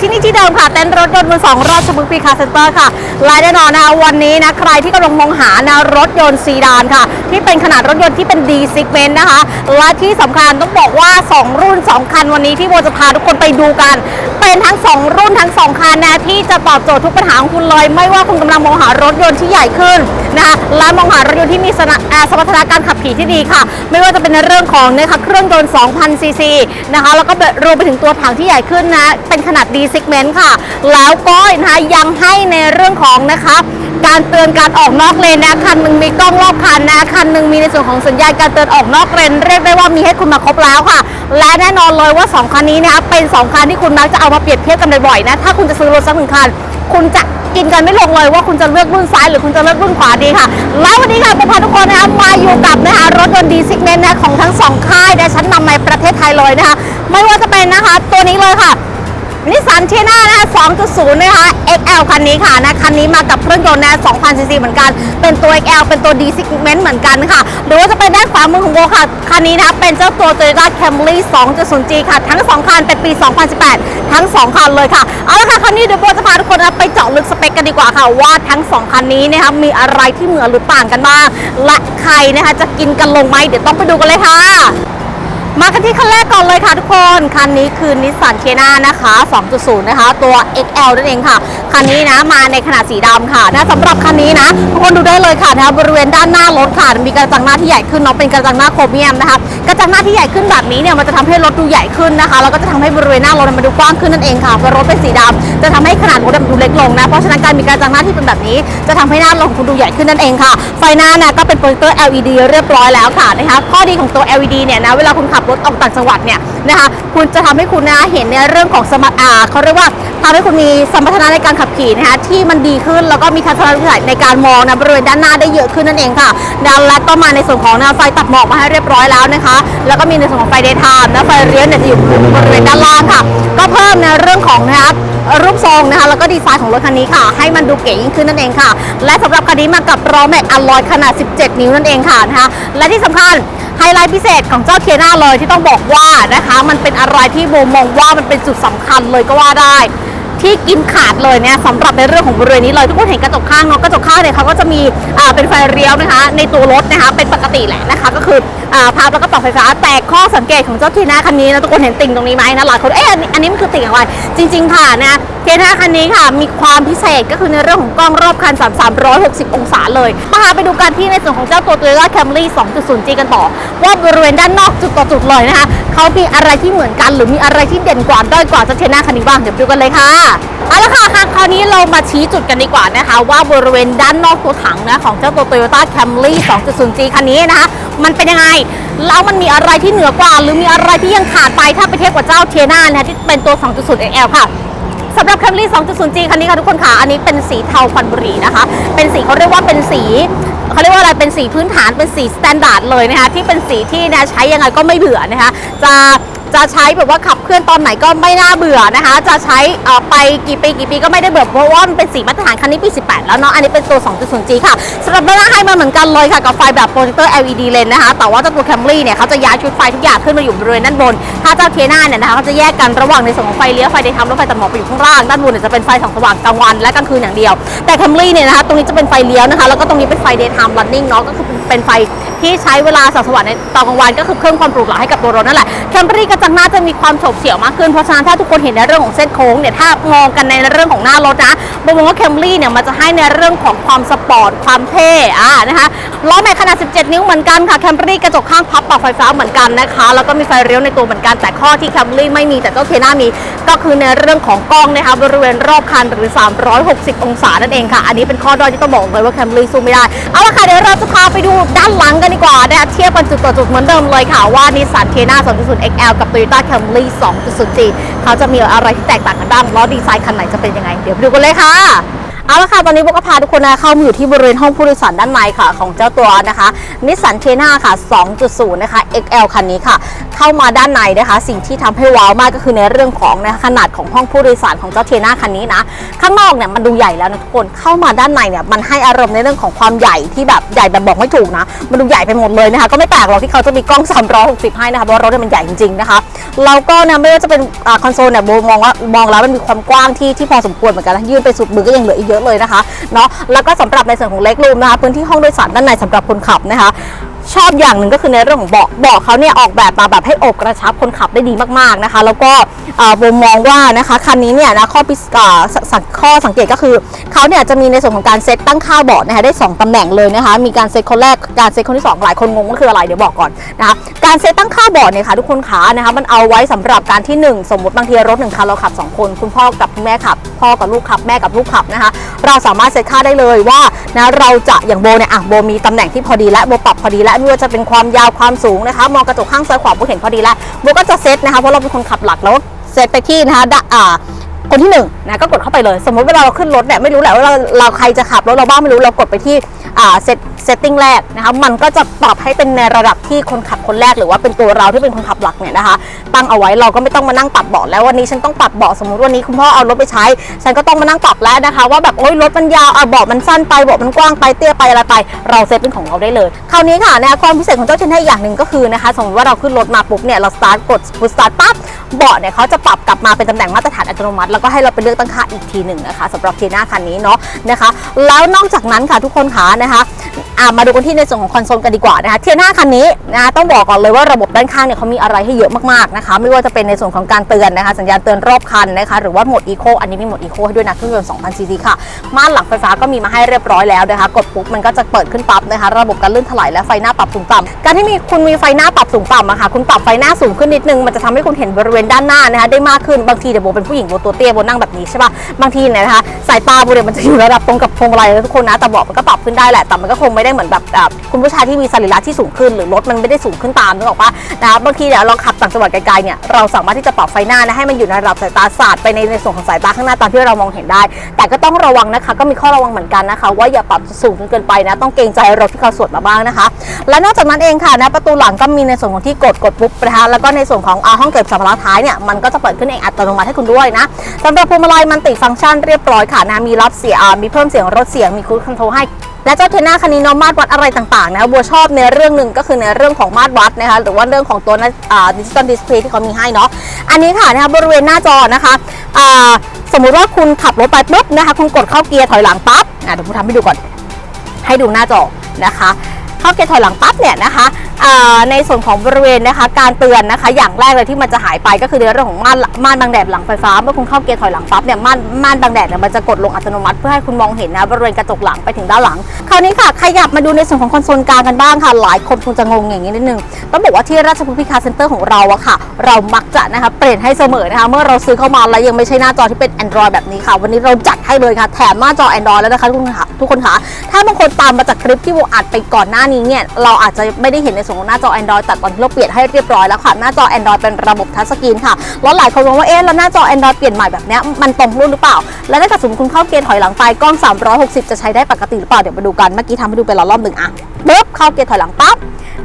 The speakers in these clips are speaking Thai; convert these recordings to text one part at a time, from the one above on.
ที่นี่ที่เดิมค่ะ เต็นรถยนต์มือสองราชบุรีคาร์เซ็นเตอร์ค่ะและแน่นอนนะคะวันนี้นะใครที่กำลังมองหานะรถยนต์ซีดานค่ะ ที่เป็นขนาดรถยนต์ที่เป็น D segment นะคะ และที่สำคัญต้องบอกว่า 2 รุ่น 2 คันวันนี้ที่โบจะพาทุกคนไปดูกัน เป็นทั้ง 2 รุ่นทั้ง 2 คันนะที่จะตอบโจทย์ทุกปัญหาของคุณเลย ไม่ว่าคุณกำลังมองหารถยนต์ที่ใหญ่ขึ้นนะคะและมองหารถยนต์ที่มีสนะอ่าสมรรถนะการขับขี่ที่ดีค่ะ ไม่ว่าจะเป็นในเรื่องของนะคะเครื่องยนต์ 2,000 ซีซีนะคะแล้วก็รวมไปถึงตัวถังที่ใหญ่ขึ้นนะเป็นขนาด D segment ค่ะ แล้วก็นะคะยังให้ในเรื่องของนะคะการเตือนการออกนอกเลนนะคันหนึ่งมีกล้องรอบคันนะคันหนึ่งมีในส่วนของสัญญาณการเตือนออกนอกเลนเรียกได้ว่ามีให้คุณมาครบแล้วค่ะ และแน่นอนเลยว่า 2 คันนี้นะคะเป็น 2 คันที่คุณมักจะเอามาเปรียบเทียบกันบ่อยๆนะถ้าคุณจะซื้อรถสักหนึ่งคัน คุณจะกินกันไม่ลงเลยว่าคุณจะเลือกรุ่นซ้ายหรือคุณจะเลือกรุ่นขวาดีค่ะ แล้ววันนี้ค่ะผมพาทุกคนนะคะมาอยู่กับนะคะรถยนต์ดีซิกเมนต์นะของทั้งสองค่ายนะชั้นนำในประเทศไทยเลยนะคะไม่ว่าจะเป็นนะคะตัวนี้เลยค่ะ นิสสันเทียนานะ 2.0 นะคะ XL คันนี้ค่ะนะ คันนี้มากับเครื่องยนต์นะ2,000ซีซีเหมือนกัน เป็นตัว XL เป็นตัว D segment เหมือนกันค่ะ หรือว่าจะเป็นด้านขวามือของโบค่ะ คันนี้นะคะเป็นเจ้าตัว Toyota Camry 2.0G ค่ะ ทั้ง 2 คันเป็นปี 2018 ทั้ง 2 คันเลยค่ะ เอาละค่ะ คันนี้เดี๋ยวโบจะพาทุกคนนะไปเจาะลึกสเปคกันดีกว่าค่ะ ว่าทั้ง 2 คันนี้นะคะมีอะไรที่เหมือนหรือต่างกันบ้าง และใครนะคะจะกินกันลงไหมเดี๋ยวต้องไปดูกันเลยค่ะ มากันที่คันแรกก่อนเลยค่ะทุกคน คันนี้คือนิสสันเ a นานะคะ 2.0 นะคะ ตัว XL นั่นเองค่ะ คันนี้นะมาในขนาดสีดำค่ะนะสำหรับคันนี้นะทุกคนดูได้เลยค่ะนะบริเวณด้านหน้ารถค่ะมีกระจังหน้าที่ใหญ่ขึ้นเนาะเป็นกระจังหน้าโครเมียมนะคะกระจังหน้าที่ใหญ่ขึ้นแบบนี้เนี่ยมันจะทำให้รถดูใหญ่ขึ้นนะคะแล้วก็จะทำให้บริเวณหน้ารถมันดูกว้างขึ้นนั่นเองค่ะเพราะรถเป็นสีดำจะทำให้ขนาดรถดูเล็กลงนะเพราะฉะนั้นการมีกระจังหน้าที่เป็นแบบนี้ จะทำให้หน้ารถของคุณดูใหญ่ขึ้นนั่นเองค่ะ ไฟหน้าเนี่ยก็เป็นโปรเจคเตอร์ LED เรียบร้อยแล้วค่ะนะคะข้อดีของตัว LED เนี่ยนะเวลาคุณขับรถออกต่างจังหวัดเนี่ยนะคะคุณจะทำให้คุณนะเห็นในเรื่องของสมรรถอ่าเขาเรียกว่าทำให้คุณมีสมรรถนะในการขับขี่นะคะที่มันดีขึ้นแล้วก็มีทัศนวิสัยในการมองนะบริเวณด้านหน้าได้เยอะขึ้นนั่นเองค่ะนะและก็มาในส่วนของนะไฟตัดหมอกมาให้เรียบร้อยแล้วนะคะ แล้วก็มีในส่วนของไฟเดย์ไทม์นะไฟเลี้ยวเนี่ยจะอยู่บริเวณด้านล่างค่ะ ก็เพิ่มในเรื่องของนะคะรูปทรงนะคะแล้วก็ดีไซน์ของรถคันนี้ค่ะ ให้มันดูเก๋ยิ่งขึ้นนั่นเองค่ะ และสำหรับคันนี้มากับล้อแม็กอลลอยขนาด 17 นิ้วนั่นเองค่ะนะคะและที่สำคัญไฮไลท์พิเศษของเจ้าเทียนาเลยที่ต้องบอกว่านะคะ มันเป็นอะไรที่โบมองว่ามันเป็นจุดสำคัญเลยก็ว่าได้ ที่กินขาดเลยเนี่ยสำหรับในเรื่องของบริเวณนี้เลยทุกคนเห็นกระจกข้างเนาะกระจกข้างเนี่ยเขาก็จะมีอ่าเป็นไฟเลี้ยวนะคะ ในตัวรถนะคะเป็นปกติแหละนะคะ ก็คืออ่าพับแล้วก็ปรับไฟฟ้าแต่ข้อสังเกตของเจ้าทียนาคันนี้นะทุกคนเห็นติ่งตรงนี้ไหมนะหลายคนเอ๊ะอันนี้อันนี้มันคือติ่งอะไรจริง ๆ ค่ะนะ เทนาคันนี้ค่ะ มีความพิเศษก็คือในเรื่องของกล้องรอบคัน 360 องศาเลยมาหาไปดูกันที่ในส่วนของเจ้าตัว Toyota Camry 2.0G กันต่อ ว่าบริเวณด้านนอกจุดต่อจุดเลยนะคะเขามีอะไรที่เหมือนกัน หรือมีอะไรที่เด่นกว่าด้อยกว่าเจ้าเทนาคันนี้บ้างเดี๋ยวดูกันเลยค่ะเอาละค่ะค่ะคราวนี้เรามาชี้จุดกันดีกว่านะคะ ว่าบริเวณด้านนอกตัวถังนะของเจ้าตัว Toyota Camry 2.0G คันนี้นะคะมันเป็นยังไงแล้วมันมีอะไรที่เหนือกว่า หรือมีอะไรที่ยังขาดไปถ้าไปเทียบกับเจ้าเทียนานะคะที่เป็นตัว 2.0 XL ค่ะ สำหรับ Camry 2.0G คันนี้ค่ะทุกคนค่ะ อันนี้เป็นสีเทาควันบุหรี่นะคะ เป็นสีเขาเรียกว่าเป็นสีเขาเรียกว่าอะไร เป็นสีพื้นฐาน เป็นสีสแตนดาร์ดเลยนะคะ ที่เป็นสีที่นะใช้ยังไงก็ไม่เบื่อนะคะ จะ จะใช้แบบว่าขับเคลื่อนตอนไหนก็ไม่น่าเบื่อนะคะ จะใช้ไปกี่ปีกี่ปีก็ไม่ได้เบื่อเพราะว่ามันเป็นสีมาตรฐานคันนี้ปี 18 แล้วเนาะอันนี้เป็นตัว 2.0G ค่ะสำหรับด้านหน้าให้มาเหมือนกันเลยค่ะกับไฟแบบโปรเจคเตอร์ LED เลนนะคะแต่ว่าเจ้าตัว Camry เนี่ยเขาจะย้ายชุดไฟทุกอย่างขึ้นมาอยู่บริเวณด้านบน ถ้าเจ้าเทียนาเนี่ยนะคะเขาจะแยกกันระหว่างในส่วนของไฟเลี้ยวไฟเดย์ทำและไฟตัดหมอกไปอยู่ข้างล่างด้านบนเนี่ยจะเป็นไฟสองสว่างกลางวันและกลางคืนอย่างเดียว แต่ Camry เนี่ยนะคะตรงนี้จะเป็นไฟเลี้ยวนะคะแล้วก็ตรงนี้เป็นไฟ daytime running เนาะก็คือเป็นไฟ ที่ใช้เวลาส่องสว่างในตอนกลางวันก็คือเพิ่มความปลุกหลาให้กับตัวรถนั่นแหละ Camry กระจังหน้าจะมีความโฉบเฉี่ยวมากขึ้นเพราะฉะนั้นถ้าทุกคนเห็นในเรื่องของเส้นโค้งเนี่ยถ้ามองกันในเรื่องของหน้ารถนะบองว่า Camry เนี่ยมันจะให้ในเรื่องของความสปอร์ตความเท่อะนะคะล้อแม็กขนาด 17 นิ้วเหมือนกันค่ะ Camry กระจกข้างพับปรับไฟฟ้าเหมือนกันนะคะแล้วก็มีไฟเลี้ยวในตัวเหมือนกันแต่ข้อที่ Camry ไม่มีแต่เจ้าเทน่ามีก็คือในเรื่องของกล้องนะคะบริเวณรอบคันหรือ 360 องศานั่นเองค่ะ อันนี้เป็นข้อด้อยที่ต้องบอกเลยว่า Camry สู้ไม่ได้เอาละค่ะเดี๋ยวเราจะพาไปดูด้านหลังกันดีกว่านะคะเทียบกันจุดต่อจุดเหมือนเดิมเลยค่ะ ว่านิสสันเทน่า2.0 XL กับ Toyota Camry 2.0G เขาจะมีอะไรที่แตกต่างกันบ้างล้อดีไซน์คันไหนจะเป็นยังไง เดี๋ยวไปดูกันเลยค่ะ เอาละค่ะ ตอนนี้โบก็พาทุกคนนะเข้ามาอยู่ที่บริเวณห้องผู้โดยสารด้านในค่ะ ของเจ้าตัวนะคะนิสสันเทน่าค่ะ 2.0 นะคะ XL คันนี้ค่ะ เข้ามาด้านในนะคะ สิ่งที่ทำให้ว้าวมากก็คือในเรื่องของนะขนาดของห้องผู้โดยสารของเจ้าเทน่าคันนี้นะ ข้างนอกเนี่ยมันดูใหญ่แล้วนะทุกคนเข้ามาด้านในเนี่ยมันให้อารมณ์ในเรื่องของความใหญ่ที่แบบใหญ่แบบบอกไม่ถูกนะมันดูใหญ่ไปหมดเลยนะคะก็ไม่แปลกหรอกที่เขาจะมีกล้อง 360 ให้นะคะเพราะรถเนี่ยมันใหญ่จริงๆนะคะแล้วก็เนี่ยไม่ว่าจะเป็นคอนโซลเนี่ยโบมองว่ามองแล้วมันมีความกว้างที่ที่พอสมควรเหมือนกันนะยื่นไปสุดมือก็ยังเหลืออีกเยอะเลยนะคะเนาะแล้วก็สำหรับในส่วนของเล็กรูมนะคะพื้นที่ห้องโดยสารด้านในสำหรับคนขับนะคะ ชอบอย่างหนึ่งก็คือในเรื่องของเบาะเบาะเขาเนี่ยออกแบบมาแบบให้อบกระชับคนขับได้ดีมากๆนะคะ แล้วก็เอ่อโบมองว่านะคะคันนี้เนี่ยนะข้อพิสเอ่อสสข้อสังเกตก็คือเขาเนี่ยจะมีในส่วนของการเซตตั้งค่าเบาะนะคะได้ 2ตำแหน่งเลยนะคะ มีการเซตคนแรกการเซตคนที่ 2 หลายคนงงว่าคืออะไรเดี๋ยวบอกก่อนนะคะการเซตตั้งค่าเบาะเนี่ยค่ะทุกคนขานะคะมันเอาไว้สำหรับการที่ 1 สมมติบางทีรถหนึ่งคันเราขับ 2 คน คุณพ่อกับคุณแม่ขับ พ่อกับลูกขับแม่กับลูกขับนะคะ เราสามารถเซตค่าได้เลยว่านะเราจะอย่างโบเนี่ยอะโบมีตำแหน่งที่พอดีและโบปรับพอดีและไม่ว่าจะเป็นความยาวความสูงนะคะ มองกระจกข้างซ้ายขวาโบเห็นพอดีแล้วโบก็จะเซตนะคะเพราะเราเป็นคนขับหลักแล้วเซตไปที่นะคะดะอ่า คนที่หนึ่งนะก็กดเข้าไปเลย สมมติเวลาเราขึ้นรถเนี่ยไม่รู้แหละว่าเราเราใครจะขับรถเราบ้างไม่รู้เรากดไปที่อ่าเซตเซตติ้งแรกนะคะมันก็จะปรับให้เป็นในระดับที่คนขับคนแรกหรือว่าเป็นตัวเราที่เป็นคนขับหลักเนี่ยนะคะตั้งเอาไว้เราก็ไม่ต้องมานั่งปรับเบาะแล้ววันนี้ฉันต้องปรับเบาะสมมติวันนี้คุณพ่อเอารถไปใช้ ฉันก็ต้องมานั่งปรับแล้วนะคะ ว่าแบบโอ๊ยรถมันยาวอะเบาะมันสั้นไปเบาะมันกว้างไปเตี้ยไปอะไรไป เราเซตเป็นของเราได้เลยคราวนี้ค่ะนะคะความพิเศษของเจ้าเทนไทอย่างหนึ่งก็คือนะคะสมมติว่าเราขึ้นรถมาปุ๊บเนี่ยเราสตาร์ทกดพุชสตาร์ทปั๊บ เบาะเนี่ยเขาจะปรับกลับมาเป็นตำแหน่งมาตรฐานอัตโนมัติ แล้วก็ให้เราไปเลือกตั้งค่าอีกทีหนึ่งนะคะสำหรับเทน่าคันนี้เนาะนะคะ แล้วนอกจากนั้นค่ะทุกคนคะนะคะามาดูกันที่ในส่วนของคอนโซลกันดีกว่านะคะเทียน่าคันนี้นะคะต้องบอกก่อนเลยว่าระบบด้านข้างเนี่ยเขามีอะไรให้เยอะมากๆนะคะ ไม่ว่าจะเป็นในส่วนของการเตือนนะคะ สัญญาณเตือนรอบคันนะคะหรือว่าโหมดอีโคอันนี้มีโหมดอีโคให้ด้วยนะเครื่องยนต์2,000ซีซีค่ะ ม่านหลังไฟฟ้าก็มีมาให้เรียบร้อยแล้วนะคะ กดปุ๊บมันก็จะเปิดขึ้นปั๊บนะคะ ระบบการลื่นถลายและไฟหน้าปรับสูงต่ำการที่มีคุณมีไฟหน้าปรับสูงต่ำอะค่ะคุณปรับไฟหน้าสูงขึ้นนิดนึงมันจะทำให้คุณเห็นบริเวณด้านหน้านะคะได้มากขึ้นบางทีเดี๋ยวโบเป็นผู้หญิงโบตัวเตี้ยโบนั่งแบบนี้ใช่ป่ะบางทีเนี่ยนะคะสายตาโบเนี่ยมันจะอยู่ระดับตรงกับพวงมาลัยทุกคนนะแต่บอกมันก็ปรับขึ้นได้แหละแต่มันก็คงไม่ได้เหมือนแบบคุณผู้ชายที่มีสรีระที่สูงขึ้น หรือรถมันไม่ได้สูงขึ้นตามนึกออกปะนะคะบางทีเนี่ยเราขับต่างจังหวัดไกลๆเนี่ยเราสามารถที่จะปรับไฟหน้านะให้มันอยู่ในระดับสายตาสาดไปในในส่วนของสายตาข้างหน้าตามที่เรามองเห็นได้ แต่ก็ต้องระวังนะคะ ก็มีข้อระวังเหมือนกันนะคะ ว่าอย่าปรับสูงจนเกินไปนะ ต้องเกรงใจรถที่เขาสวนมาบ้างนะคะ และนอกจากนั้นเองค่ะนะประตูหลังก็มีในส่วนของที่กดกดปุ๊บนะคะแล้วก็ในส่วนของอาห้องเก็บสัมภาระท้ายเนี่ยมันก็จะเปิดขึ้นเองอัตโนมัติให้คุณด้วยนะสำหรับพวงมาลัยมันติฟังก์ชันเรียบร้อยค่ะนะมีรับเสียงมีเพิ่มเสียงรถเสียงมีคูดคอนโทรให้และเจ้าเทน่าคันนี้เนาะมาตรวัดอะไรต่างๆนะบัวชอบในเรื่องหนึ่งก็คือในเรื่องของมาตรวัดนะคะหรือว่าเรื่องของตัวดิจิตอลดิสเพย์ที่เขามีให้เนาะอันนี้ค่ะนะคะบริเวณหน้าจอนะคะอ่าสมมุติว่าคุณขับรถไปปุ๊บนะคะคุณกดเข้าเกียร์ถอยหลังปั๊บอะเดี๋ยวผมทำให้ดูก่อน ให้ดูหน้าจอนะคะ เข้าเกียร์ถอยหลังปั๊บเนี่ยนะคะในส่วนของบริเวณนะคะ การเตือนนะคะ อย่างแรกเลยที่มันจะหายไปก็คือในเรื่องของม่านม่านบังแดดหลังไฟฟ้าเมื่อคุณเข้าเกียร์ถอยหลังปั๊บเนี่ยม่านม่านบังแดดเนี่ยมันจะกดลงอัตโนมัติเพื่อให้คุณมองเห็นนะบริเวณกระจกหลังไปถึงด้านหลัง คราวนี้ค่ะขยับมาดูในส่วนของคอนโซลกลางกันบ้างค่ะ หลายคนคงจะงงอย่างนี้นิดนึงต้องบอกว่าที่ราชพฤกษ์พิคาเซ็นเตอร์ของเราอะค่ะ เรามักจะนะคะเปลี่ยนให้เสมอนะคะเมื่อเราซื้อเข้ามาแล้วยังไม่ใช่หน้าจอที่เป็น Android แบบนี้ค่ะ วันนี้เราจัดให้เลยค่ะแถมหน้าจอ Android แล้วนะคะทุกคนค่ะทุกคนค่ะถ้าบางคนตามมาจากคลิปที่โบอัดไปก่อนหน้านี้เนี่ยเราอาจจะไม่ได้เห็นในส่วนของหน้าจอ Android แต่ตอนที่เราเปลี่ยนให้เรียบร้อยแล้วค่ะหน้าจอ Android เป็นระบบทัชสกรีนค่ะแล้วหลายคนมองว่าเอ๊ะแล้วหน้าจอ Android เปลี่ยนใหม่แบบนี้มันตรงรุ่นหรือเปล่า แล้วถ้าเกิดสมมติคุณเข้าเกียร์ถอยหลังไปกล้อง 360 จะใช้ได้ปกติหรือเปล่าเดี๋ยวมาดูกันเมื่อกี้ทำให้ดูไปแล้วรอบหนึ่งอะปุ๊บ เข้าเกียร์ถอยหลังปั๊บ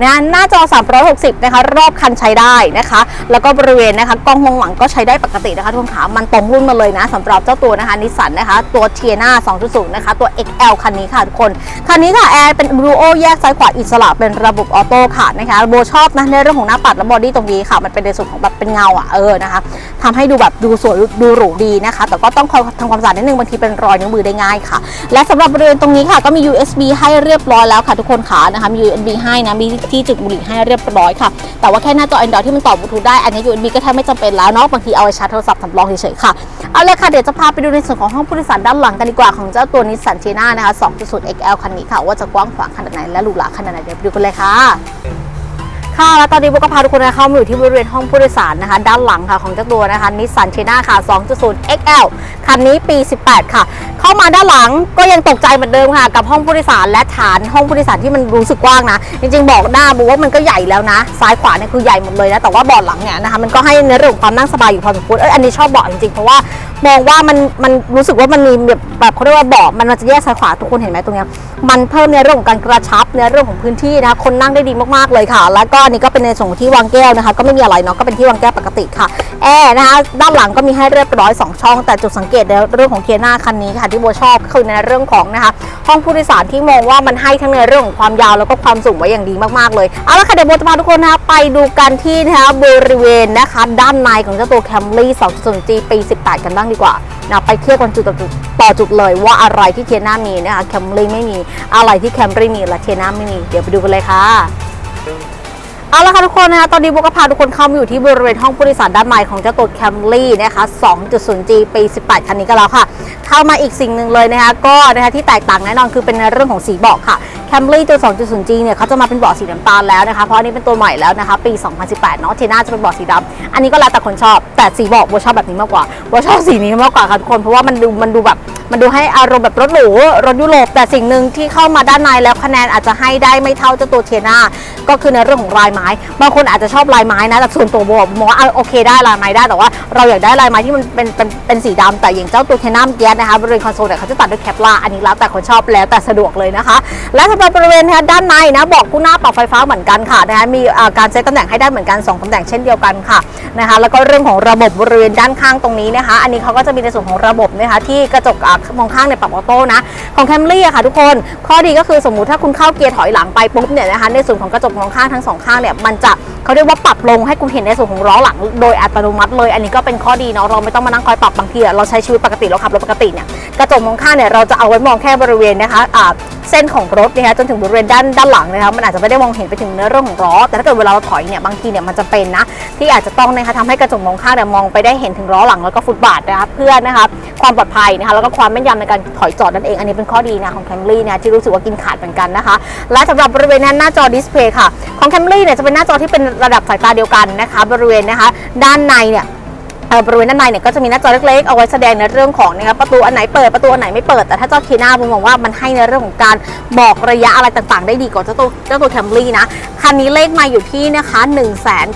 นะหน้าจอ 360 นะคะ รอบคันใช้ได้นะคะ แล้วก็บริเวณนะคะกล้องมองหลังก็ใช้ได้ปกตินะคะทุกคนขามันตรงรุ่นมาเลยนะสำหรับเจ้าตัวนะคะนิสสันนะคะ ตัวเทียนา2.0 นะคะ ตัว XL คันนี้ค่ะทุกคน คันนี้ค่ะ แอร์เป็นรูโอแยกซ้ายขวาอิสระเป็นระบบออโต้ค่ะนะคะโบชอบนะในเรื่องของหน้าปัดและบอดี้ตรงนี้ค่ะ มันเป็นในส่วนของแบบเป็นเงาอะเออนะคะทำให้ดูแบบดูสวยดูหรูดีนะคะ แต่ก็ต้องคอยทำความสะอาดนิดนึงบางทีเป็นรอยนิ้วมือได้ง่ายค่ะ และสำหรับบริเวณตรงนี้ค่ะก็มี USB ให้เรียบร้อยแล้วค่ะทุกคนค่ะนะคะมี USB ให้นะมีที่จุดบุหรี่ให้เรียบร้อยค่ะ แต่ว่าแค่หน้าจอ Android ที่มันต่อบลูทูธได้ อันนี้ USB ก็แทบไม่จำเป็นแล้วเนาะบางทีเอาไปชาร์จโทรศัพท์สำรองเฉยๆค่ะเอาเลยค่ะเดี๋ยวจะพาไปดูในส่วนของห้องผู้โดยสารด้านหลังกันดีกว่าของเจ้าตัวนิสสันเชน่านะคะ2.0 XL คันนี้ค่ะว่าจะกว้างขวางขนาดไหนและหรูหราขนาดไหนเดี๋ยวไปดูกันเลยค่ะ ค่ะแล้วตอนนี้โบก็พาทุกคนเข้ามาอยู่ที่บริเวณห้องผู้โดยสารนะคะ ด้านหลังค่ะของเจ้าตัวนะคะนิสสันเชน่าค่ะ 2.0 XL คันนี้ปี 18 ค่ะ เข้ามาด้านหลังก็ยังตกใจเหมือนเดิมค่ะ กับห้องผู้โดยสารและฐานห้องผู้โดยสารที่มันรู้สึกกว้างนะ จริง ๆ บอกหน้าบอกว่ามันก็ใหญ่แล้วนะ ซ้ายขวาเนี่ยคือใหญ่หมดเลยนะแต่ว่าเบาะหลังเนี่ยนะคะมันก็ให้ในเรื่องของความนั่งสบายอยู่พอสมควรเอ้ยอันนี้ชอบเบาะจริงๆเพราะว่า มองว่ามันมันรู้สึกว่ามันมีแบบแบบเขาเรียกว่าเบาะมันมันจะแยกซ้ายขวาทุกคนเห็นไหมตรงเนี้ยมันเพิ่มในเรื่องของการกระชับในเรื่องของพื้นที่นะคะคนนั่งได้ดีมากๆเลยค่ะ แล้วก็อันนี่ก็เป็นในส่วนของที่วางแก้วนะคะ ก็ไม่มีอะไรเนาะก็เป็นที่วางแก้วปกติค่ะแอร์นะคะด้านหลังก็มีให้เรียบร้อยสองช่อง แต่จุดสังเกตในเรื่องของเคียนาคันนี้ค่ะ ที่โบชอบคือในเรื่องของนะคะห้องผู้โดยสารที่มองว่ามันให้ทั้งในเรื่องของความยาวแล้วก็ความสูงไว้อย่างดีมากๆเลยเอาละค่ะเดี๋ยวโบจะพาทุกคนนะคะไปดูกันที่นะคะบริเวณนะคะด้านในของเจ้าตัว Camry 2.0G ปี 18 กันบ้างดีกว่านะไปเทียบกันจุดต่อจุดต่อจุดเลยว่าอะไรที่เทียนามีนะคะแคมรี่ไม่มีอะไรที่แคมรี่มีและเทียนาไม่มี เดี๋ยวไปดูกันเลยค่ะ เอาละค่ะทุกคนนะคะตอนนี้โบก็พาทุกคนเข้ามาอยู่ที่บริเวณห้องผู้โดยสารด้านในของเจ้าตัว Camry นะคะ 2.0G ปี 18 คันนี้ก็แล้วค่ะ เข้ามาอีกสิ่งหนึ่งเลยนะคะ ก็นะคะที่แตกต่างแน่นอนคือเป็นในเรื่องของสีเบาะค่ะ Camry ตัว 2.0G เนี่ยเขาจะมาเป็นเบาะสีน้ำตาลแล้วนะคะ เพราะอันนี้เป็นตัวใหม่แล้วนะคะ ปี 2018 เนาะเทน่าจะเป็นเบาะสีดำอันนี้ก็แล้วแต่คนชอบ แต่สีเบาะโบชอบแบบนี้มากกว่าโบชอบสีนี้มากกว่าค่ะทุกคน เพราะว่ามันดูมันดูแบบ มันดูให้อารมณ์แบบรถหรูรถยุโรป แต่สิ่งหนึ่งที่เข้ามาด้านในแล้วคะแนนอาจจะให้ได้ไม่เท่าเจ้าตัวเทน่าก็คือในเรื่องของลายไม้บางคนอาจจะชอบลายไม้นะแต่ส่วนตัวโบมองว่าอะโอเคได้ลายไม้ได้แต่ว่าเราอยากได้ลายไม้ที่มันเป็นเป็นเป็นสีดำแต่อย่างเจ้าตัวเทน่าเมื่อกี้นะคะบริเวณคอนโซลเนี่ยเขาจะตัดด้วยแคปลาอันนี้แล้วแต่คนชอบแล้วแต่สะดวกเลยนะคะ และสำหรับบริเวณด้านในนะบอกคู่หน้าปรับไฟฟ้าเหมือนกันค่ะนะคะมีการเซตตำแหน่งให้ได้เหมือนกันสองตำแหน่งเช่นเดียวกันค่ะนะคะแล้วก็เรื่องของระบบบริเวณด้านข้างตรงนี้นะคะ อันนี้เขาก็จะมีในส่วนของระบบนะคะที่กระจกมองข้างเนี่ยปรับออโต้นะ ของ Camry อะค่ะทุกคน ข้อดีก็คือสมมุติถ้าคุณเข้าเกียร์ถอยหลังไปปุ๊บเนี่ยนะคะในส่วนของกระจกมองข้างทั้งสองข้างเนี่ยมันจะเขาเรียกว่าปรับลงให้คุณเห็นในส่วนของล้อหลังโดยอัตโนมัติเลย อันนี้ก็เป็นข้อดีเนาะเราไม่ต้องมานั่งคอยปรับบางทีเราใช้ชีวิตปกติเราขับรถปกติเนี่ยกระจกมองข้างเนี่ยเราจะเอาไว้มองแค่บริเวณนะคะเส้นของรถนะคะจนถึงบริเวณด้านด้านหลังนะคะมันอาจจะไม่ได้มองเห็นไปถึงเนื้อเรื่องของล้อแต่ถ้าเกิดเวลาเราถอยเนี่ยบางทีเนี่ยมันจะเป็นนะที่อาจจะต้องนะคะทำให้กระจกมองข้างเนี่ยมองไปได้เห็นถึงล้อหลังแล้วก็ฟุตบาทนะคะเพื่อนะคะความปลอดภัยนะคะแล้วก็ความแม่นยำในการถอยจอดนั่นเอง อันนี้เป็นข้อดีนะของแคมรี่เนะที่รู้สึกว่ากินขาดเหมือนกันนะคะ และสำหรับบริเวณหน้าจอดิสเพย์ค่ะ ของแคมรี่เนี่ยจะเป็นหน้าจอที่เป็นระดับสายตาเดียวกันนะคะ บริเวณนะคะ ด้านในเนี่ย บริเวณด้านในเนี่ยก็จะมีหน้าจอเล็กๆ เอาไว้แสดงในเรื่องของนะคะประตูอันไหนเปิดประตูอันไหนไม่เปิด แต่ถ้าเจ้าคีน่าผมมองว่ามันให้ในเรื่องของการบอกระยะอะไรต่างๆ ได้ดีกว่าเจ้าตัวเจ้าตัว Camry นะคันนี้เลขมาอยู่ที่นะคะ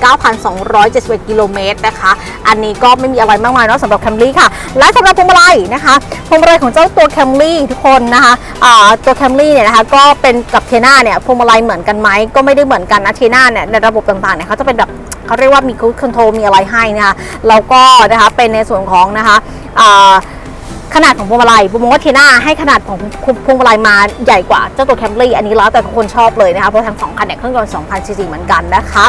19,271กิโลเมตรนะคะ อันนี้ก็ไม่มีอะไรมากมายเนาะสำหรับ Camry ค่ะ และสำหรับพวงมาลัยนะคะพวงมาลัยของเจ้าตัว Camry ทุกคนนะคะตัว Camry เนี่ยนะคะก็เป็นกับเทน่าเนี่ยพวงมาลัยเหมือนกันไหมก็ไม่ได้เหมือนกันนะเทน่าเนี่ยในระบบต่างๆเนี่ยเขาจะเป็นแบบเขาเรียกว่ามีคูดคอนโทรมีอะไรให้นะคะแล้วก็นะคะเป็นในส่วนของนะคะอ่า ขนาดของพวงมาลัยผมมองว่าเทน่าให้ขนาดของพวงมาลัยมาใหญ่กว่าเจ้าตัวแคมรี่อันนี้แล้วแต่ทุกคนชอบเลยนะคะเพราะทั้งสองคันเนี่ยเครื่องยนต์2,000ซีซีเหมือนกันนะคะ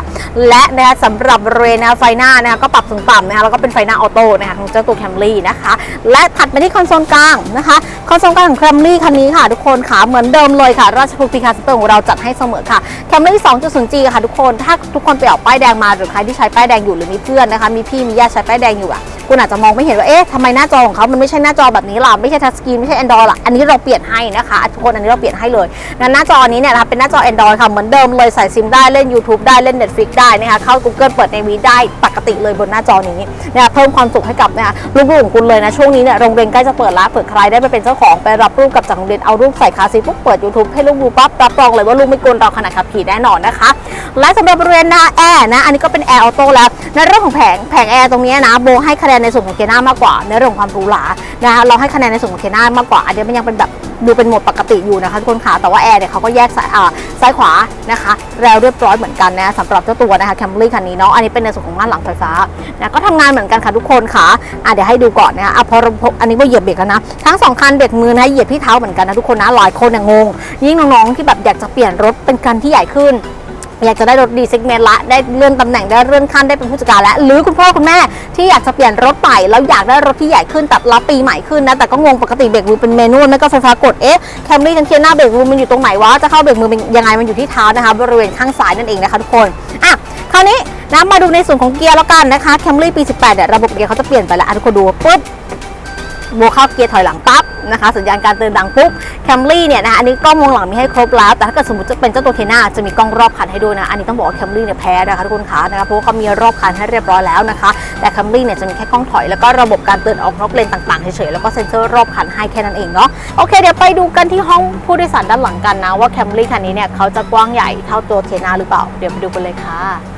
และนะคะสำหรับบริเวณนะไฟหน้านะคะก็ปรับสูงต่ำนะคะแล้วก็เป็นไฟหน้าออโต้นะคะของเจ้าตัวแคมรี่นะคะ และถัดมาที่คอนโซลกลางนะคะคอนโซลกลางของแคมรี่คันนี้ค่ะ ทุกคนค่ะเหมือนเดิมเลยค่ะ ราชพฤกษ์พีคาสเตอร์ของเราจัดให้เสมอค่ะแคมรี่ 2.0G ค่ะทุกคนถ้าทุกคนไปออกป้ายแดงมาหรือใครที่ใช้ป้ายแดงอยู่หรือมีเพื่อนนะคะมีพี่มีญาติใช้ป้ายแดงอยู่อะ คุณอาจจะมองไม่เห็นว่าเอ๊ะทำไมหน้าจอของเขามันไม่ใช่หน้าจอแบบนี้ล่ะไม่ใช่ทัชสกรีนไม่ใช่ Android ล่ะอันนี้เราเปลี่ยนให้นะคะทุกคนอันนี้เราเปลี่ยนให้เลยงั้นหน้าจอนี้เนี่ยนะคะเป็นหน้าจอ Android ค่ะเหมือนเดิมเลยใส่ซิมได้เล่น YouTube ได้เล่น Netflix ได้นะคะเข้า Google เปิดในวีได้ปกติเลยบนหน้าจอนี้นะคะเพิ่มความสุขให้กับนะคะลูกๆของคุณเลยนะช่วงนี้เนี่ยโรงเรียนใกล้จะเปิดแล้วเปิดใครได้ไปเป็นเจ้าของไปรับรูปกับจากโรงเรียนเอารูปใส่คาซีปุ๊บเปิด YouTube ให้ลูกดูปั๊บรับรองเลยว่าลูกไม่กวนเราขณะขับขี่แน่นอนนะคะ และสำหรับบริเวณหน้าแอร์นะอันนี้ก็เป็นแอร์ออโต้แล้วในเรื่องของแผงแผงแอร์ตรงนี้นะโบให้คะแนนนในส่วนของเกียร์หน้ามากกว่าในเรื่องของความหรูหรานะคะเราให้คะแนนในส่วนของเกียร์หน้ามากกว่าอันนี้มันยังเป็นแบบดูเป็นโหมดปกติอยู่นะคะทุกคนค่ะแต่ว่าแอร์เนี่ยเขาก็แยกซ้ายอ่าซ้ายขวานะคะแล้วเรียบร้อยเหมือนกันนะสำหรับเจ้าตัวนะคะแคมรี่คันนี้เนาะอันนี้เป็นในส่วนของม่านหลังไฟฟ้านะก็ทำงานเหมือนกันค่ะทุกคนค่ะอะเดี๋ยวให้ดูก่อนนะคะอะพอเราพบอันนี้ว่าเหยียบเบรกแล้วนะทั้งสองคันเบรกมือนะเหยียบที่เท้าเหมือนกันนะทุกคนนะหลายคนเนี่ยงงยิ่งน้องๆที่แบบอยากจะเปลี่ยนรถเป็นคันที่ใหญ่ขึ้น อยากจะได้รถดีซิกเมนละได้เลื่อนตำแหน่งได้เลื่อนขั้นได้เป็นผู้จัดการแล้วหรือคุณพ่อคุณแม่ที่อยากจะเปลี่ยนรถใหม่แล้วอยากได้รถที่ใหญ่ขึ้นแต่รับปีใหม่ขึ้นนะแต่ก็งงปกติเบรกมือเป็นเมนูไม่ก็ไฟฟ้ากดเอ๊ะแคมรี่จังเทียนหน้าเบรกมือมันอยู่ตรงไหนวะจะเข้าเบรกมือเป็นยังไงมันอยู่ที่เท้านะคะบริเวณข้างซ้ายนั่นเองนะคะทุกคนอะคราวนี้นะมาดูในส่วนของเกียร์แล้วกันนะคะแคมรี่ปี 18เนี่ยระบบเกียร์เขาจะเปลี่ยนไปแล้วทุกคนดูปุ๊บ โบเข้าเกียร์ถอยหลังปั๊บนะคะสัญญาณการเตือนดังปุ๊บแคมรี่เนี่ยนะคะอันนี้กล้องมองหลังมีให้ครบแล้ว แต่ถ้าเกิดสมมติจะเป็นเจ้าตัวเทน่าจะมีกล้องรอบคันให้ด้วยนะ อันนี้ต้องบอกว่าแคมรี่เนี่ยแพ้นะคะทุกคนขานะคะเพราะว่าเขามีรอบคันให้เรียบร้อยแล้วนะคะ แต่แคมรี่เนี่ยจะมีแค่กล้องถอยแล้วก็ระบบการเตือนออกนอกเลนต่างๆเฉยๆแล้วก็เซ็นเซอร์รอบคันให้แค่นั้นเองเนาะโอเคเดี๋ยวไปดูกันที่ห้องผู้โดยสารด้านหลังกันนะว่าแคมรี่คันนี้เนี่ยเขาจะกว้างใหญ่เท่าตัวเทน่าหรือเปล่าเดี๋ยวไปดูกันเลยค่ะ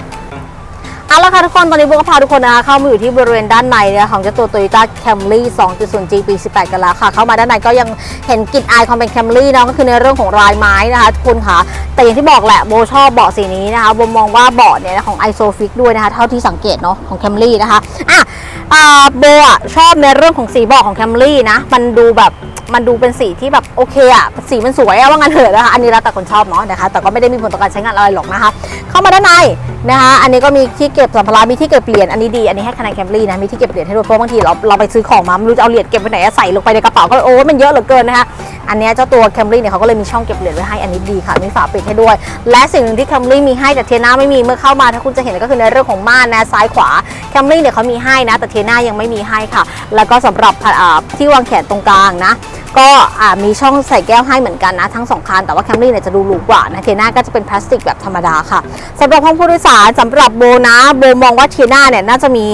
เอาละค่ะทุกคน ตอนนี้โบก็พาทุกคนนะคะเข้ามาอยู่ที่บริเวณด้านในเนี่ยของเจ้าตัว Toyota Camry 2.0G ปี 18 กันแล้วค่ะ เข้ามาด้านในก็ยังเห็นกลิ่นอายความเป็น Camry เนาะก็คือในเรื่องของลายไม้นะคะทุกคนค่ะแต่อย่างที่บอกแหละโบชอบเบาะสีนี้นะคะโบมองว่าเบาะเนี่ยของ Isofix ด้วยนะคะ เท่าที่สังเกตเนาะของ Camry นะคะอะโบอะชอบในเรื่องของสีเบาะของ Camry นะ มันดูแบบมันดูเป็นสีที่แบบโอเคอะสีมันสวยอะว่างั้นเถอะนะคะอันนี้แล้วแต่คนชอบเนาะนะคะแต่ก็ไม่ได้มีผลต่อการใช้งานอะไรหรอกนะคะ มาด้านในนะคะอันนี้ก็มีที่เก็บสัมภาระมีที่เก็บเหรียญอันนี้ดีอันนี้ให้คะแนนแคมรี่นะมีที่เก็บเหรียญให้ด้วยเพราะบางทีเราเราไปซื้อของมาไม่รู้จะเอาเหรียญเก็บไปไหนอะใส่ลงไปในกระเป๋าก็โอ้มันเยอะเหลือเกินนะคะ อันนี้เจ้าตัวแคมรี่เนี่ยเขาก็เลยมีช่องเก็บเหรียญไว้ให้อันนี้ดีค่ะ มีฝาปิดให้ด้วย และสิ่งหนึ่งที่แคมรี่มีให้แต่เทน่าไม่มีเมื่อเข้ามาถ้าคุณจะเห็นก็คือในเรื่องของม่านนะซ้ายขวาแคมรี่เนี่ยเขามีให้นะ แต่เทน่ายังไม่มีให้ค่ะ แล้วก็สำหรับที่วางแขนตรงกลางนะก็มีช่องใส่แก้วให้เหมือนกันนะ ทั้งสองคันแต่ว่าแคมรี่เนี่ยจะดูหรูกว่านะเทน่าก็จะเป็นพลาสติกแบบธรรมดาค่ะสำหรับห้องผู้โดยสารสำหรับโบนะโบมองว่าเทน่าเนี่ยน่าจะมี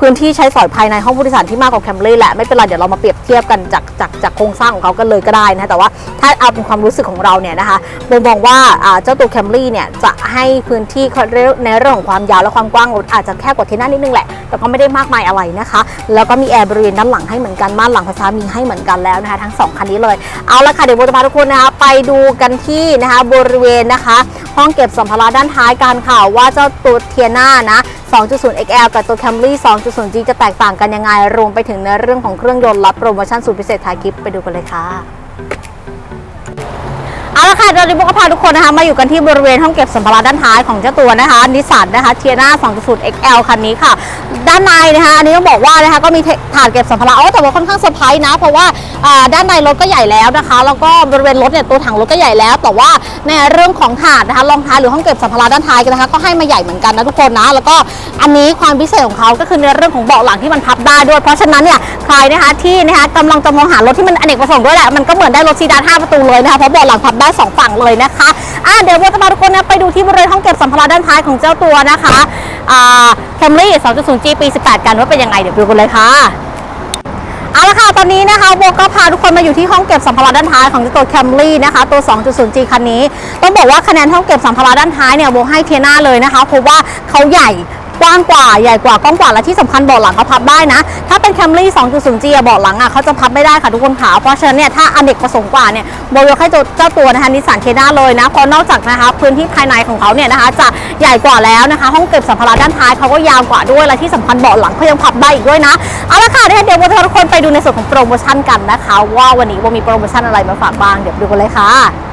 พื้นที่ใช้สอยภายในห้องผู้โดยสารที่มากกว่าแคมรี่แหละไม่เป็นไรเดี๋ยวเรามาเปรียบเทียบกันจากจากจากโครงสร้างของเขากันเลยก็ได้นะแต่ว่าถ้าเอาเป็นความรู้สึกของเราเนี่ยนะคะโบมองว่าเจ้าตัวแคมรี่เนี่ยจะให้พื้นที่ในเรื่องของความยาวและความกว้างอาจจะแคบกว่าเทน่านิดนึงแหละแต่ก็ไม่ได้มากมายอะไรนะคะ แล้วก็มีแอร์บริเวณด้านหลังให้เหมือนกันม่านหลังไฟฟ้ามีให้เหมือนกันแล้วนะคะทั้งสองคันนี้เลยเอาละค่ะเดี๋ยวโบจะพาทุกคนนะคะไปดูกันที่นะคะบริเวณนะคะ ห้องเก็บสัมภาระด้านท้ายกันค่ะว่าเจ้าตัวเทียน่านะ 2.0 XL กับตัว Camry 2.0G จะแตกต่างกันยังไง รวมไปถึงในเรื่องของเครื่องยนต์และโปรโมชั่นสุดพิเศษท้ายคลิปไปดูกันเลยค่ะ เอาละค่ะตอนนี้โบก็พาทุกคนนะคะมาอยู่กันที่บริเวณห้องเก็บสัมภาระด้านท้ายของเจ้าตัวนะคะนิสสันนะคะเทียนา2.0 XL คันนี้ค่ะ ด้านในนะคะอันนี้ต้องบอกว่านะคะก็มีถาดเก็บสัมภาระโอ้แต่ว่าค่อนข้างเซอร์ไพรส์นะ เพราะว่าด้านในรถก็ใหญ่แล้วนะคะ แล้วก็บริเวณรถเนี่ยตัวถังรถก็ใหญ่แล้ว แต่ว่าในเรื่องของถาดนะคะรองท้ายหรือห้องเก็บสัมภาระด้านท้ายกันนะคะก็ให้มาใหญ่เหมือนกันนะทุกคนนะ แล้วก็อันนี้ความพิเศษของเขาก็คือในเรื่องของเบาะหลังที่มันพับได้ด้วย เพราะฉะนั้นเนี่ยใครนะคะที่นะคะกำลังจะมองหารถที่มันอเนกประสงค์ด้วยแหละมันก็เหมือนได้รถซีดาน5ประตูเลยนะคะเพราะเบาะหลังพับได้สองฝั่งเลยนะคะอะเดี๋ยวเราจะพาทุกคนนะไปดูที่บริเวณห้องเก็บสัมภาระด้านท้ายของเจ้าตัวนะคะอ่า Camry 2.0G ปี 18 กันว่าเป็นยังไงเดี๋ยวดูกันเลยค่ะเอาละค่ะตอนนี้นะคะโบก็พาทุกคนมาอยู่ที่ห้องเก็บสัมภาระด้านท้ายของเจ้าตัว Camry นะคะตัว 2.0G คันนี้ ต้องบอกว่าคะแนนห้องเก็บสัมภาระด้านท้ายเนี่ยโบให้เทียน่าเลยนะคะเพราะว่าเขาใหญ่ กว้างกว่าใหญ่กว่ากว้างกว่าและที่สำคัญเบาะหลังเขาพับได้นะ ถ้าเป็น Camry 2.0G อะเบาะหลังอะเขาจะพับไม่ได้ค่ะทุกคนขาเพราะฉะนั้นเนี่ยถ้าอเนกประสงค์กว่าเนี่ยโบยกให้เจ้าตัวนะคะนิสสันเทน่าเลยนะเพราะนอกจากนะคะพื้นที่ภายในของเขาเนี่ยนะคะจะใหญ่กว่าแล้วนะคะ ห้องเก็บสัมภาระด้านท้ายเขาก็ยาวกว่าด้วยและที่สำคัญเบาะหลังเขายังพับได้อีกด้วยนะเอาละค่ะเดี๋ยวโบจะพาทุกคนไปดูในส่วนของโปรโมชั่นกันนะคะ ว่าวันนี้โบมีโปรโมชั่นอะไรมาฝากบ้างเดี๋ยวดูกันเลยค่ะ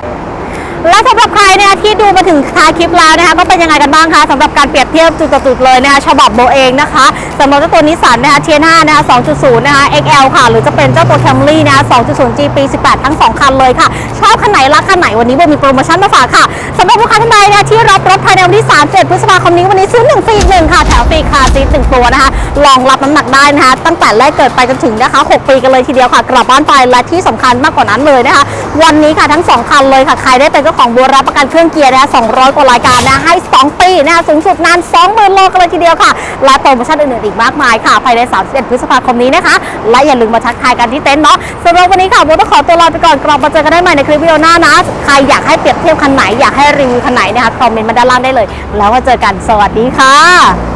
และสำหรับใครเนี่ยที่ดูมาถึงท้ายคลิปแล้วนะคะก็เป็นยังไงกันบ้างคะสำหรับการเปรียบเทียบจุดต่อจุดเลยนะคะฉบับโบเองนะคะสำหรับเจ้าตัวนิสสันนะคะเทียนานะคะ 2.0 นะคะ XL ค่ะ หรือจะเป็นเจ้าตัว Camry นะคะ 2.0G ปี 18 ทั้ง 2 คันเลยค่ะ ชอบคันไหนรักคันไหนวันนี้โบมีโปรโมชั่นมาฝากค่ะสำหรับลูกค้าท่านใดนะที่รับรถภายในวันที่31พฤษภาคมนี้วันนี้ซื้อ1ฟรี1ค่ะ แถมฟรีคาร์ซีท1ตัวนะคะรองรับน้ำหนักได้นะคะ ตั้งแต่แรกเกิดไปจนถึงนะคะ 6 ปีกันเลยทีเดียวค่ะ กลับบ้านไปและที่สำคัญมากกว่านั้นเลยนะคะ วันนี้ค่ะทั้ง 2 คันเลยค่ะใครได้เป็นเจ้าของบัวรับประกันเครื่องเกียร์นะ200 กว่ารายการนะให้ 2 ปีนะคะสูงสุดนาน 20,000โลกันเลยทีเดียวค่ะ และโปรโมชั่นอื่นๆอีกมากมายค่ะ ภายใน 31 พฤษภาคมนี้นะคะ และอย่าลืมมาทักทายกันที่เต็นท์เนาะสำหรับวันนี้ค่ะโบต้องขอตัวลาไปก่อนกลับมาเจอกันได้ใหม่ในคลิปวิดีโอหน้านะใครอยากให้เปรียบเทียบคันไหนอยากให้รีวิวคันไหนนะคะคอมเมนต์มาด้านล่างได้เลย แล้วมาเจอกันสวัสดีค่ะ